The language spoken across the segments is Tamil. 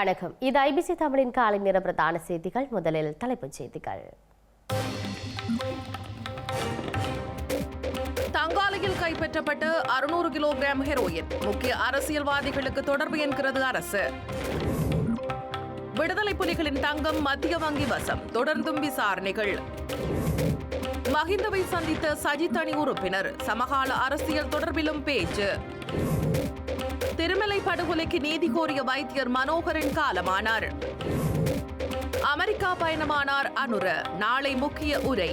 வணக்கம். இது ஐபிசி தமிழின் காலை நேர பிரதான செய்திகள். முதலில் தலைப்புச் செய்திகள். தங்காலையில் கைப்பற்றப்பட்ட அறுநூறு கிலோகிராம் ஹெரோயின். முக்கிய அரசியல்வாதிகளுக்கு தொடர்பு என்கிறது அரசு. விடுதலை புலிகளின் தங்கம் மத்திய வங்கி வசம். தொடர்ந்தும் விசாரணைகள். மஹிந்தவை சந்தித்த சஜித் அணி உறுப்பினர். சமகால அரசியல் தொடர்பிலும் பேச்சு. திருமலை படுகொலைக்கு நீதி கோரிய வைத்தியர் மனோகரன் காலமானார். அமெரிக்கா பயணமானார் அனுர. நாளை முக்கிய உரை.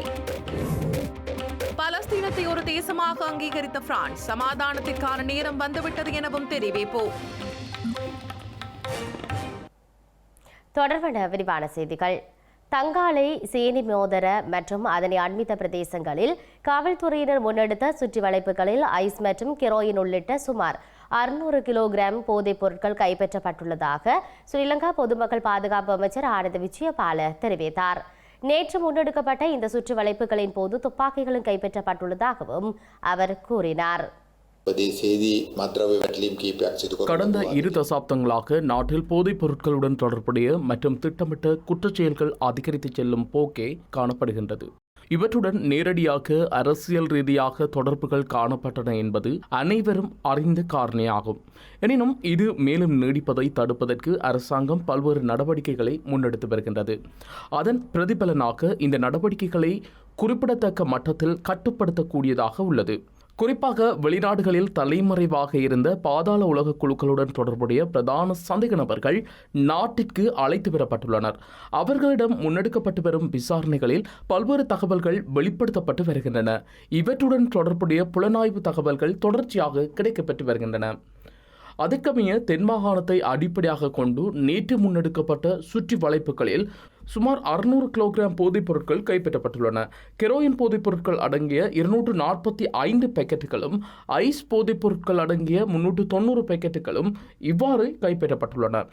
பலஸ்தீனத்தை ஒரு தேசமாக அங்கீகரித்த பிரான்ஸ் சமாதானத்திற்கான நேரம் வந்துவிட்டது எனவும் தெரிவிப்பு. தொடர்பான விரிவான செய்திகள். தங்காலை சேனி மோதர மற்றும் அதனை அண்மித்த பிரதேசங்களில் காவல்துறையினர் முன்னெடுத்த சுற்றி வளைப்புகளில் ஐஸ் மற்றும் கெரோயின் உள்ளிட்ட சுமார் அறுநூறு கிலோகிராம் போதைப் பொருட்கள் கைப்பற்றப்பட்டுள்ளதாக ஸ்ரீலங்கா பொதுமக்கள் பாதுகாப்பு அமைச்சர் ஆனந்த விஜயபால தெரிவித்தார். நேற்று முன்னெடுக்கப்பட்ட இந்த சுற்று வளைப்புகளின் போது துப்பாக்கிகளும் கைப்பற்றப்பட்டுள்ளதாகவும் அவர் கூறினார். கடந்த இரு தசாப்தங்களாக நாட்டில் போதைப் பொருட்களுடன் தொடர்புடைய மற்றும் திட்டமிட்ட குற்றச்செயல்கள் அதிகரித்து செல்லும் போக்கே காணப்படுகின்றது. இவற்றுடன் நேரடியாக அரசியல் ரீதியாக தொடர்புகள் காணப்பட்டன என்பது அனைவரும் அறிந்த காரணியாகும். எனினும் இது மேலும் நீடிப்பதை தடுப்பதற்கு அரசாங்கம் பல்வேறு நடவடிக்கைகளை முன்னெடுத்து வருகின்றது. அதன் பிரதிபலனாக இந்த நடவடிக்கைகளை குறிப்பிடத்தக்க மட்டத்தில் கட்டுப்படுத்தக்கூடியதாக உள்ளது. குறிப்பாக வெளிநாடுகளில் தலைமறைவாக இருந்த பாதாள உலக குழுக்களுடன் தொடர்புடைய பிரதான சந்தேக நபர்கள் நாட்டிற்கு அழைத்து வரப்பட்டுள்ளனர் அவர்களிடம் முன்னெடுக்கப்பட்டு வரும் விசாரணைகளில் பல்வேறு தகவல்கள் வெளிப்படுத்தப்பட்டு வருகின்றன. இவற்றுடன் தொடர்புடைய புலனாய்வு தகவல்கள் தொடர்ச்சியாக கிடைக்கப்பட்டு வருகின்றன. அதற்கமைய தென் மாகாணத்தை அடிப்படையாக கொண்டு நேற்று முன்னெடுக்கப்பட்ட சுற்றி வளைப்புகளில் சுமார் அறுநூறு கிலோகிராம் போதைப் பொருட்கள் கைப்பற்றப்பட்டுள்ளன. கெரோயின் போதைப் பொருட்கள் அடங்கிய இருநூற்று நாற்பத்தி ஐந்து பேக்கெட்டுகளும் ஐஸ் போதைப் பொருட்கள் அடங்கிய முன்னூற்று தொண்ணூறு பேக்கெட்டுகளும் இவ்வாறு கைப்பற்றப்பட்டுள்ளன.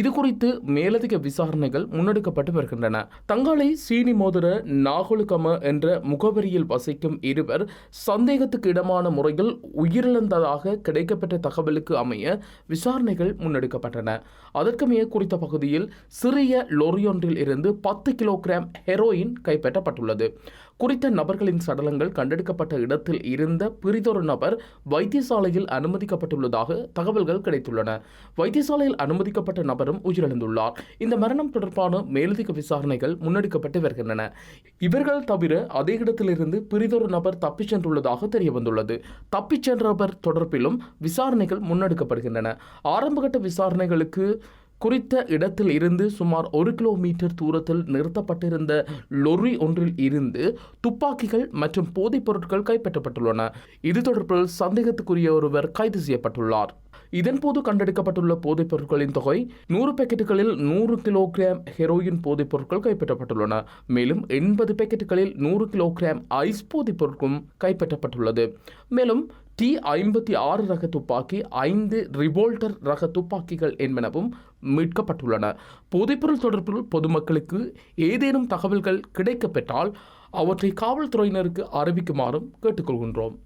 இது குறித்து மேலதிக விசாரணைகள் முன்னெடுக்கப்பட்டு வருகின்றன. தங்களை சீனி மோதிர நாகுலுகம என்ற முகவரியில் வசிக்கும் இருவர் சந்தேகத்துக்கு இடமான முறையில் உயிரிழந்ததாக கிடைக்கப்பட்ட தகவலுக்கு அமைய விசாரணைகள் முன்னெடுக்கப்பட்டன. அதற்கமைய குறித்த பகுதியில் சிறிய லொரியொன்றில் இருந்து பத்து கிலோகிராம் ஹெரோயின் கைப்பற்றப்பட்டுள்ளது. குறித்த நபர்களின் சடலங்கள் கண்டெடுக்கப்பட்ட இடத்தில் இருந்த பிரிதொரு நபர் வைத்தியசாலையில் அனுமதிக்கப்பட்டுள்ளதாக தகவல்கள் கிடைத்துள்ளன. வைத்தியசாலையில் அனுமதிக்கப்பட்ட நபரும் உயிரிழந்துள்ளார். இந்த மரணம் தொடர்பான மேலதிக விசாரணைகள் முன்னெடுக்கப்பட்டு வருகின்றன. இவர்கள் தவிர அதே இடத்திலிருந்து பிரிதொரு நபர் தப்பிச் சென்றுள்ளதாக தெரியவந்துள்ளது. தப்பிச் சென்றவர் தொடர்பிலும் விசாரணைகள் முன்னெடுக்கப்படுகின்றன. ஆரம்பகட்ட விசாரணைகளுக்கு குறித்த இடத்தில் இருந்து சுமார் ஒரு கிலோமீட்டர் தூரத்தில் நிறுத்தப்பட்டிருந்த லொரி ஒன்றில் இருந்து துப்பாக்கிகள் மற்றும் போதைப் பொருட்கள் கைப்பற்றப்பட்டுள்ளன. இது தொடர்பில் சந்தேகத்துக்குரிய ஒருவர் கைது செய்யப்பட்டுள்ளார். இதன்போது கண்டெடுக்கப்பட்டுள்ள போதைப் பொருட்களின் தொகை நூறு பேக்கெட்டுகளில் நூறு கிலோகிராம் ஹெரோயின் போதைப் பொருட்கள் கைப்பற்றப்பட்டுள்ளன. மேலும் எண்பது பேக்கெட்டுகளில் நூறு கிலோகிராம் ஐஸ் போதைப் பொருட்களும் கைப்பற்றப்பட்டுள்ளது. மேலும் டி ஐம்பத்தி ஆறு ரக துப்பாக்கி ஐந்து ரிவோல்டர் ரக துப்பாக்கிகள் என்பனவும் மீட்கப்பட்டுள்ளன. போதைப்பொருள் தொடர்பில் பொதுமக்களுக்கு ஏதேனும் தகவல்கள் கிடைக்கப்பெற்றால் அவற்றை காவல்துறையினருக்கு அறிவிக்குமாறும் கேட்டுக்கொள்கின்றோம்.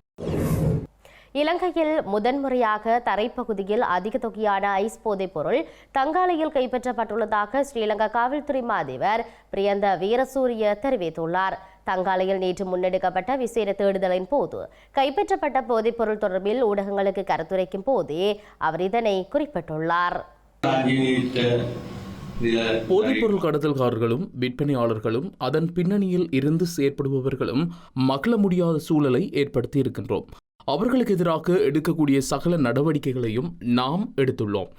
இலங்கையில் முதன்முறையாக தரைப்பகுதியில் அதிக தொகையான ஐஸ் போதைப் பொருள் தங்காலையில் கைப்பற்றப்பட்டுள்ளதாக ஸ்ரீலங்கா காவல்துறை மாதேவர் பிரியந்த வீரசூரிய தெரிவித்துள்ளார். தங்காலையில் நேற்று முன்னெடுக்கப்பட்ட விசேட தேடுதலின் போது கைப்பற்றப்பட்ட போதைப் பொருள் தொடர்பில் ஊடகங்களுக்கு கருத்துரைக்கும் போதே அவர் இதனை குறிப்பிட்டுள்ளார். போதைப்பொருள் கடத்தல்காரர்களும் விற்பனையாளர்களும் அதன் பின்னணியில் இருந்து செயற்படுபவர்களும் மகள முடியாத சூழலை ஏற்படுத்தி இருக்கின்றோம் அவர்களுக்கு எதிராக எடுக்கக்கூடிய சகல நடவடிக்கைகளையும் நாம் எடுத்துள்ளோம்.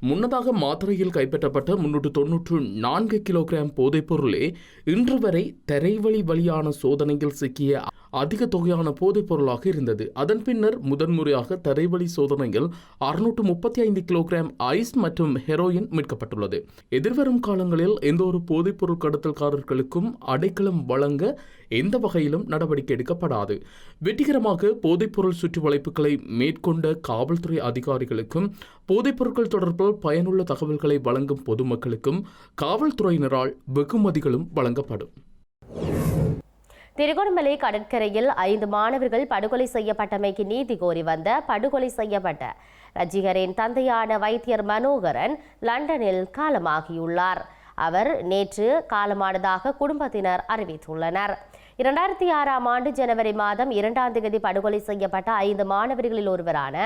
முன்னதாக மாத்திரையில் கைப்பற்றப்பட்ட முன்னூற்று தொன்னூற்று நான்கு கிலோகிராம் போதைப் பொருளே இன்று வரை தரைவழி வழியான சோதனையில் சிக்கிய அதிக தொகையான போதைப் பொருளாக இருந்தது. அதன் பின்னர் முதன்முறையாக தரைவழி சோதனையில் அறுநூற்று முப்பத்தி ஐந்து கிலோகிராம் ஐஸ் மற்றும் ஹெரோயின் மீட்கப்பட்டுள்ளது. எதிர்வரும் காலங்களில் எந்த ஒரு போதைப் பொருள் கடத்தல்காரர்களுக்கும் அடைக்கலம் வழங்க எந்த வகையிலும் நடவடிக்கை எடுக்கப்படாது. வெற்றிகரமாக போதைப்பொருள் சுற்றி வளைப்புகளை மேற்கொண்ட காவல்துறை அதிகாரிகளுக்கும் போதைப்பொருட்கள் தொடர்பில் பயனுள்ள தகவல்களை வழங்கும் பொதுமக்களுக்கும் காவல்துறையினரால் வெகுமதிகளும் வழங்கப்படும். திருகோணமலை கடற்கரையில் ஐந்து மாணவர்கள் படுகொலை செய்யப்பட்டமைக்கு நீதி கோரி வந்த படுகொலை செய்யப்பட்ட ரஜிகரின் தந்தையான வைத்தியர் மனோகரன் லண்டனில் காலமாகியுள்ளார். அவர் நேற்று காலமானதாக குடும்பத்தினர் அறிவித்துள்ளனர். இரண்டாயிரத்தி ஆறாம் ஆண்டு ஜனவரி மாதம் இரண்டாம் தேதி படுகொலை செய்யப்பட்ட ஐந்து மாணவர்களில் ஒருவரான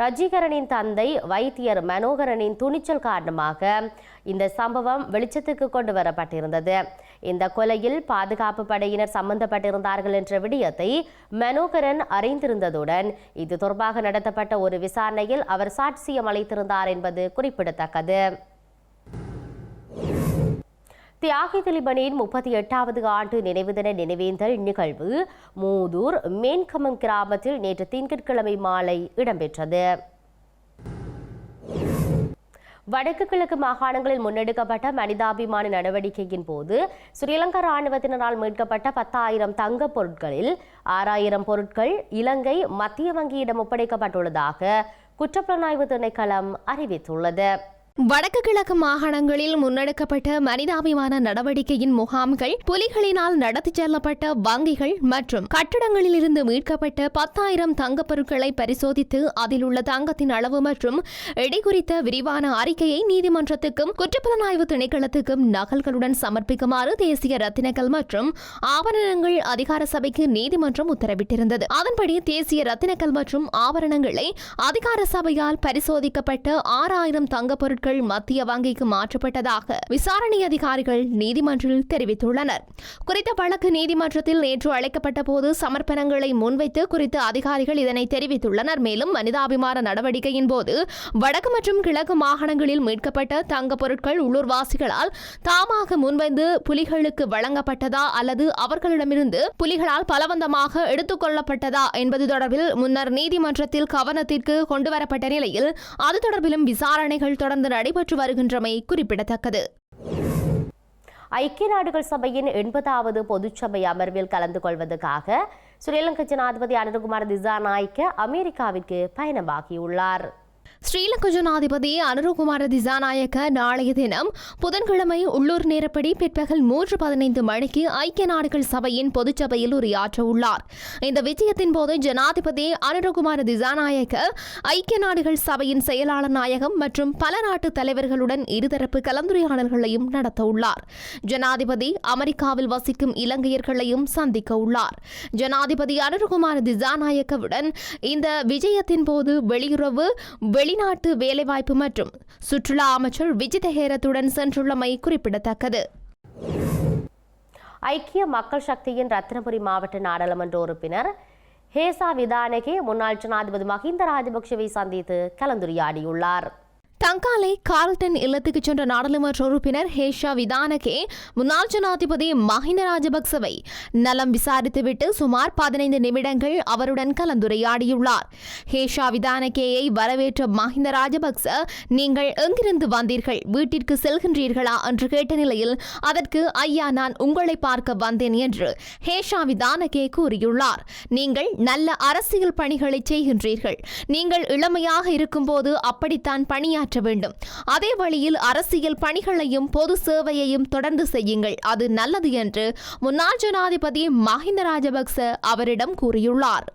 ரஜிகரனின் தந்தை வைத்தியர் மனோகரனின் துணிச்சல் காரணமாக இந்த சம்பவம் வெளிச்சத்துக்கு கொண்டு வரப்பட்டிருந்தது. இந்த கொலையில் பாதுகாப்பு படையினர் சம்பந்தப்பட்டிருந்தார்கள் என்ற விடயத்தை மனோகரன் அறிந்திருந்ததுடன் இது தொடர்பாக நடத்தப்பட்ட ஒரு விசாரணையில் அவர் சாட்சியம் அளித்திருந்தார் என்பது குறிப்பிடத்தக்கது. தியாகி திலீபனின் முப்பத்தி எட்டாவது ஆண்டு நினைவு தின நினைவேந்தல் நிகழ்வு மூதூர் மேன்கமம் கிராமத்தில் நேற்று திங்கட்கிழமை மாலை இடம்பெற்றது. வடக்கு கிழக்கு மாகாணங்களில் முன்னெடுக்கப்பட்ட மனிதாபிமான நடவடிக்கையின் போது ஸ்ரீலங்கா ராணுவத்தினரால் மீட்கப்பட்ட பத்தாயிரம் தங்க பொருட்களில் ஆறாயிரம் பொருட்கள் இலங்கை மத்திய வங்கியிடம் ஒப்படைக்கப்பட்டுள்ளதாக குற்றப்புலனாய்வு திணைக்களம் அறிவித்துள்ளது. வடக்கு கிழக்கு மாகாணங்களில் முன்னெடுக்கப்பட்ட மனிதாபிமான நடவடிக்கையின் முகாம்கள் புலிகளினால் நடத்திச் செல்லப்பட்ட வங்கிகள் மற்றும் கட்டடங்களில் இருந்து மீட்கப்பட்ட பத்தாயிரம் தங்கப் பொருட்களை பரிசோதித்து அதில் உள்ள தங்கத்தின் அளவு மற்றும் எடை குறித்த விரிவான அறிக்கையை நீதிமன்றத்துக்கும் குற்றப்புலனாய்வு திணைக்களத்துக்கும் நகல்களுடன் சமர்ப்பிக்குமாறு தேசிய ரத்தினங்கள் மற்றும் ஆவணங்கள் அதிகார சபைக்கு நீதிமன்றம் உத்தரவிட்டிருந்தது. அதன்படி தேசிய ரத்தினங்கள் மற்றும் ஆவரணங்களை அதிகார சபையால் பரிசோதிக்கப்பட்ட ஆறாயிரம் தங்கப் பொருட்கள் மத்திய வங்கிக்கு மாற்றப்பட்டதாக விசாரணை அதிகாரிகள் நீதிமன்றில் தெரிவித்துள்ளனர். குறித்த வழக்கு நீதிமன்றத்தில் நேற்று அழைக்கப்பட்ட போது சமர்ப்பணங்களை முன்வைத்து குறித்த அதிகாரிகள் இதனை தெரிவித்துள்ளனர். மேலும் மனிதாபிமான நடவடிக்கையின் போது வடக்கு மற்றும் கிழக்கு மாகாணங்களில் மீட்கப்பட்ட தங்கப் பொருட்கள் உள்ளூர்வாசிகளால் தாமாக முன்வந்து புலிகளுக்கு வழங்கப்பட்டதா அல்லது அவர்களிடமிருந்து புலிகளால் பலவந்தமாக எடுத்துக் கொள்ளப்பட்டதா என்பது தொடர்பில் முன்னர் நீதிமன்றத்தில் கவனத்திற்கு கொண்டுவரப்பட்ட நிலையில் அது தொடர்பிலும் விசாரணைகள் தொடர்ந்து நடைபெற்று வருகின்றமை குறிப்பிடத்தக்கது. ஐக்கிய நாடுகள் சபையின் எண்பதாவது பொதுச்சபை அமர்வில் கலந்து கொள்வதற்காக ஸ்ரீலங்கா ஜனாதிபதி அனுகுமார் திசாநாயக்க அமெரிக்காவிற்கு பயணமாகியுள்ளார். ஸ்ரீலங்கா ஜனாதிபதி அனுருகுமார திசாநாயக்க நாளைய தினம் புதன்கிழமை உள்ளூர் நேரப்படி பிற்பகல் மூன்று பதினைந்து மணிக்கு ஐக்கிய நாடுகள் சபையின் பொதுச்சபையில் உரையாற்ற உள்ளார். இந்த விஜயத்தின் போது ஜனாதிபதி அனுரகுமார திசாநாயக்க ஐக்கிய நாடுகள் சபையின் செயலாளர் நாயகம் மற்றும் பல நாட்டு தலைவர்களுடன் இருதரப்பு கலந்துரையாடல்களையும் நடத்த உள்ளார். ஜனாதிபதி அமெரிக்காவில் வசிக்கும் இலங்கையர்களையும் சந்திக்க உள்ளார். ஜனாதிபதி அனுருகுமார திசாநாயக்கவுடன் இந்த விஜயத்தின் போது வெளியுறவு வெளிநாட்டு வேலைவாய்ப்பு மற்றும் சுற்றுலா அமைச்சர் விஜித ஹேரத்துடன் சென்றுள்ளமை குறிப்பிடத்தக்கது. ஐக்கிய மக்கள் சக்தியின் ரத்தினபுரி மாவட்ட நாடாளுமன்ற உறுப்பினர் ஹேசா விதானகே முன்னாள் ஜனாதிபதி மஹிந்த ராஜபக்ஷவை சந்தித்து கலந்துரையாடியுள்ளார். தங்காலை கார்ல்டன் இல்லத்துக்கு சென்ற நாடாளுமன்ற உறுப்பினர் ஹேஷா விதானகே முன்னாள் ஜனாதிபதி மஹிந்த ராஜபக்சவை நலம் விசாரித்துவிட்டு சுமார் பதினைந்து நிமிடங்கள் அவருடன் கலந்துரையாடியுள்ளார். ஹேஷா விதானகேயை வரவேற்ற மஹிந்த ராஜபக்ச நீங்கள் எங்கிருந்து வந்தீர்கள்? வீட்டிற்கு செல்கின்றீர்களா? என்று கேட்ட நிலையில் அதற்கு ஐயா நான் உங்களை பார்க்க வந்தேன் என்று ஹேஷா விதானகே கூறியுள்ளார். நீங்கள் நல்ல அரசியல் பணிகளை செய்கின்றீர்கள். நீங்கள் இளமையாக இருக்கும்போது அப்படித்தான் பணியாற்ற வேண்டும். அதே வழியில் அரசியல் பணிகளையும் பொது சேவையையும் தொடர்ந்து செய்யுங்கள். அது நல்லது என்று முன்னாள் ஜனாதிபதி மஹிந்த ராஜபக்ச அவரிடம் கூறியுள்ளார்.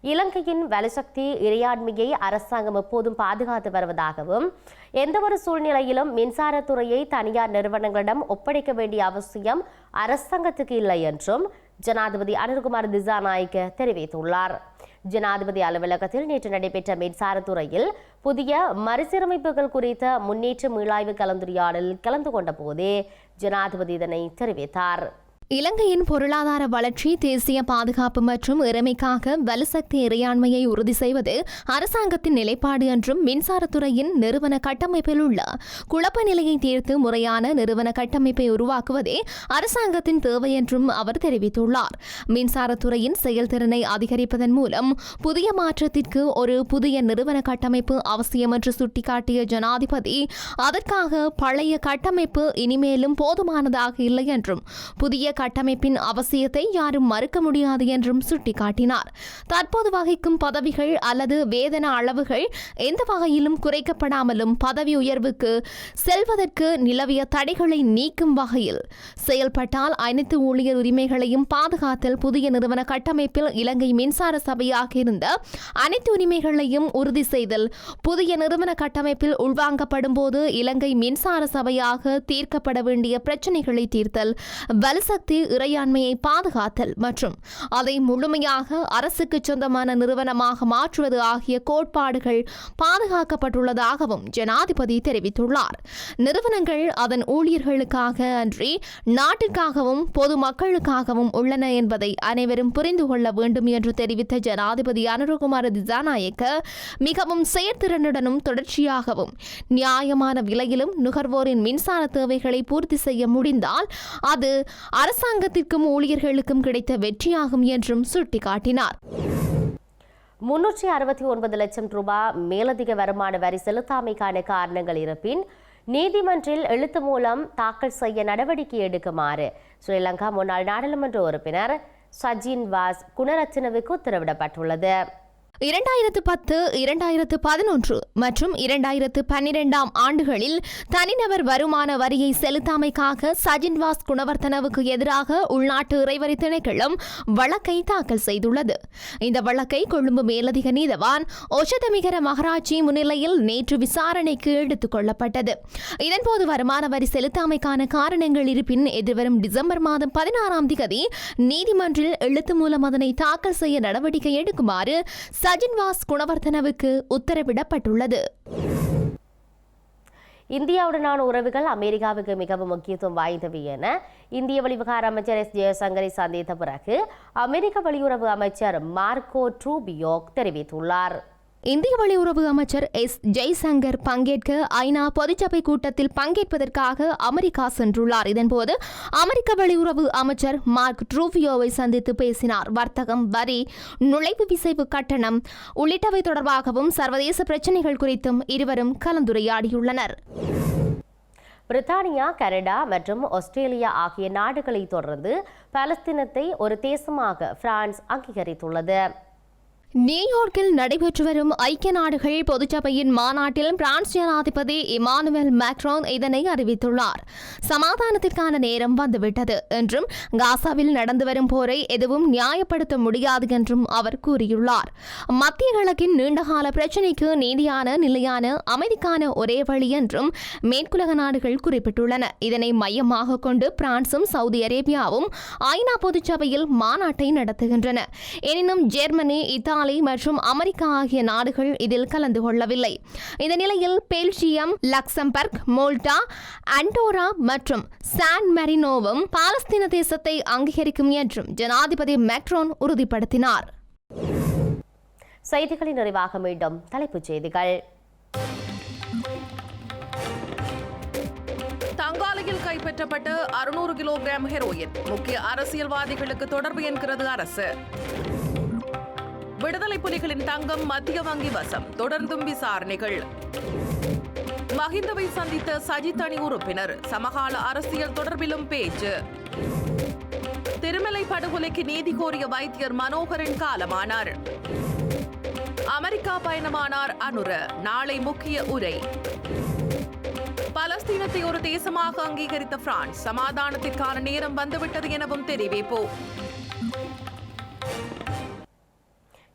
இலங்கையின் வலுசக்தி இறையாண்மையை அரசாங்கம் எப்போதும் பாதுகாத்து வருவதாகவும் எந்தவொரு சூழ்நிலையிலும் மின்சாரத்துறையை தனியார் நிறுவனங்களிடம் ஒப்படைக்க வேண்டிய அவசியம் அரசாங்கத்துக்கு இல்லை என்றும் ஜனாதிபதி அனில்குமார் திசாநாயக்க தெரிவித்துள்ளார். ஜனாதிபதி அலுவலகத்தில் நேற்று நடைபெற்ற மின்சாரத்துறையில் புதிய மறுசீரமைப்புகள் குறித்த முன்னேற்ற மீளாய்வு கலந்துரையாடலில் கலந்து கொண்ட போதே ஜனாதிபதி இதனை தெரிவித்தார். இலங்கையின் பொருளாதார வளர்ச்சி தேசிய பாதுகாப்பு மற்றும் இறைமைக்காக வலுசக்தி இறையாண்மையை உறுதி செய்வது அரசாங்கத்தின் நிலைப்பாடு என்றும் மின்சாரத்துறையின் நிறுவன கட்டமைப்பில் உள்ள குழப்ப நிலையை தீர்த்து முறையான நிறுவன கட்டமைப்பை உருவாக்குவதே அரசாங்கத்தின் தேவை என்றும் அவர் தெரிவித்துள்ளார். மின்சாரத்துறையின் செயல்திறனை அதிகரிப்பதன் மூலம் புதிய மாற்றத்திற்கு ஒரு புதிய நிறுவன கட்டமைப்பு அவசியம் என்று சுட்டிக்காட்டிய ஜனாதிபதி அதற்காக பழைய கட்டமைப்பு இனிமேலும் போதுமானதாக இல்லை என்றும் புதிய கட்டமைப்பின் அவசியத்தை யாரும் மறுக்க முடியாது என்றும் சுட்டிக்காட்டினார். தற்போது வகிக்கும் பதவிகள் அல்லது வேதன அளவுகள் எந்த வகையிலும் குறைக்கப்படாமலும் பதவி உயர்வுக்கு செல்வதற்கு நிலவிய தடைகளை நீக்கும் வகையில் செயல்பட்டால் அனைத்து ஊழியர் உரிமைகளையும் பாதுகாத்தல் புதிய நிறுவன கட்டமைப்பில் இலங்கை மின்சார சபையாக இருந்த அனைத்து உரிமைகளையும் உறுதி செய்தல் புதிய நிறுவன கட்டமைப்பில் உள்வாங்கப்படும் போது இலங்கை மின்சார சபையாக தீர்க்கப்பட வேண்டிய பிரச்சினைகளை தீர்த்தல் வலுசக்தி இறையாண்மையை பாதுகாத்தல் மற்றும் அதை முழுமையாக அரசுக்கு சொந்தமான நிறுவனமாக மாற்றுவது ஆகிய கோட்பாடுகள் பாதுகாக்கப்பட்டுள்ளதாகவும் ஜனாதிபதி தெரிவித்துள்ளார். நிறுவனங்கள் அதன் ஊழியர்களுக்காக அன்றி நாட்டிற்காகவும் பொதுமக்களுக்காகவும் உள்ளன என்பதை அனைவரும் புரிந்து கொள்ள வேண்டும் என்று தெரிவித்த ஜனாதிபதி அனுரகுமார திசாநாயக்க மிகவும் செயற்திறனுடனும் தொடர்ச்சியாகவும் நியாயமான விலையிலும் நுகர்வோரின் மின்சார தேவைகளை பூர்த்தி செய்ய முடிந்தால் அது அரசு அரசாங்கத்திற்கும் ஊழியர்களுக்கும் கிடைத்த வெற்றியாகும் என்றும் சுட்டிக்காட்டினார். முன்னூற்றி அறுபத்தி ஒன்பது லட்சம் ரூபாய் மேலதிக வருமான வரி செலுத்தாமைக்கான காரணங்கள் இருப்பின் நீதிமன்றில் எழுத்து மூலம் தாக்கல் செய்ய நடவடிக்கை எடுக்குமாறு ஸ்ரீலங்கா முன்னாள் நாடாளுமன்ற உறுப்பினர் சஜின் வாஸ் குணரத்னவுக்கு உத்தரவிடப்பட்டுள்ளது. இரண்டாயிரத்து பத்து இரண்டாயிரத்து பதினொன்று மற்றும் இரண்டாயிரத்து பன்னிரெண்டாம் ஆண்டுகளில் தனிநபர் வருமான வரியை செலுத்தாமைக்காக சஜின்வாஸ் குணவர்த்தனவுக்கு எதிராக உள்நாட்டு இறைவரி திணைக்களம் வழக்கை தாக்கல் செய்துள்ளது. இந்த வழக்கை கொழும்பு மேலதிக நீதவான் ஒஷதமிகர மகராட்சி முன்னிலையில் நேற்று விசாரணைக்கு எடுத்துக் கொள்ளப்பட்டது. இதன்போது வருமான வரி செலுத்தாமைக்கான காரணங்கள் இருப்பின் எதிர்வரும் டிசம்பர் மாதம் பதினாறாம் திகதி நீதிமன்றில் எழுத்து மூலம் அதனை தாக்கல் செய்ய நடவடிக்கை எடுக்குமாறு சஜின்வாஸ் குணவர்த்தனவுக்கு உத்தரவிடப்பட்டுள்ளது. இந்தியாவுடனான உறவுகள் அமெரிக்காவுக்கு மிகவும் முக்கியத்துவம் வாய்ந்தவை என இந்திய வெளிவிவகார அமைச்சர் எஸ். ஜெயசங்கரை சந்தித்த பிறகு அமெரிக்க வெளியுறவு அமைச்சர் மார்க்கோ ட்ரூபியோக் தெரிவித்துள்ளார். இந்திய வெளியுறவு அமைச்சர் எஸ். ஜெய்சங்கர் பங்கேற்க ஐநா பொதுச்சபை கூட்டத்தில் பங்கேற்பதற்காக அமெரிக்கா சென்றுள்ளார். இதன்போது அமெரிக்க வெளியுறவு அமைச்சர் மார்க் ட்ரூவியோவை சந்தித்து பேசினார். வர்த்தகம் வரி நுழைவு விசைவு கட்டணம் உள்ளிட்டவை தொடர்பாகவும் சர்வதேச பிரச்சினைகள் குறித்தும் இருவரும் கலந்துரையாடியுள்ளனர். பிரித்தானியா கனடா மற்றும் ஆஸ்திரேலியா ஆகிய நாடுகளை தொடர்ந்து பாலஸ்தீனத்தை ஒரு தேசமாக பிரான்ஸ் அங்கீகரித்துள்ளது. நியூயார்க்கில் நடைபெற்று வரும் ஐக்கிய நாடுகள் பொதுச்சபையின் மாநாட்டில் பிரான்ஸ் ஜனாதிபதி இமானுவேல் மேக்ரோன் இதனை அறிவித்துள்ளார். சமாதானத்திற்கான நேரம் வந்துவிட்டது என்றும் காசாவில் நடந்து வரும் போரை எதுவும் நியாயப்படுத்த முடியாது என்றும் அவர் கூறியுள்ளார். மத்திய கிழக்கின் நீண்டகால பிரச்சினைக்கு நீதியான நிலையான அமைதிக்கான ஒரே வழி என்றும் மேற்குலக நாடுகள் குறிப்பிட்டுள்ளன. இதனை மையமாக கொண்டு பிரான்சும் சவுதி அரேபியாவும் ஐநா பொதுச்சபையில் மாநாட்டை நடத்துகின்றன. எனினும் ஜெர்மனி இத்தாலி மற்றும் அமெரிக்கா ஆகிய நாடுகள் இதில் கலந்து கொள்ளவில்லை. இந்த நிலையில் பெல்ஜியம் லக்சம்பர்க் மோல்டா அண்டோரா மற்றும் சான் மெரினோவும் பாலஸ்தீன தேசத்தை அங்கீகரிக்கும் என்றும் ஜனாதிபதி மேக்ரோன் உறுதிப்படுத்தினார். செய்திகளின் நிறைவாக மீண்டும் தலைப்புச் செய்திகள். தங்காலையில் கைப்பற்றப்பட்ட அறுநூறு கிலோகிராம் ஹெரோயின் முக்கிய அரசியல்வாதிகளுக்கு தொடர்பு என்கிறது அரசு. விடுதலை புலிகளின் தங்கம் மத்திய வங்கி வசம். தொடர்ந்தும் விசாரணைகள். மஹிந்தவை சந்தித்த சஜித் அணி உறுப்பினர் சமகால அரசியல் தொடர்பிலும் பேச்சு. திருமலை படுகொலைக்கு நீதி கோரிய வைத்தியர் மனோகரன் காலமானார். அமெரிக்கா பயணமானார் அனுர நாளை முக்கிய உரை. பலஸ்தீனத்தை ஒரு தேசமாக அங்கீகரித்த பிரான்ஸ் சமாதானத்திற்கான நேரம் வந்துவிட்டது எனவும் தெரிவிப்போம்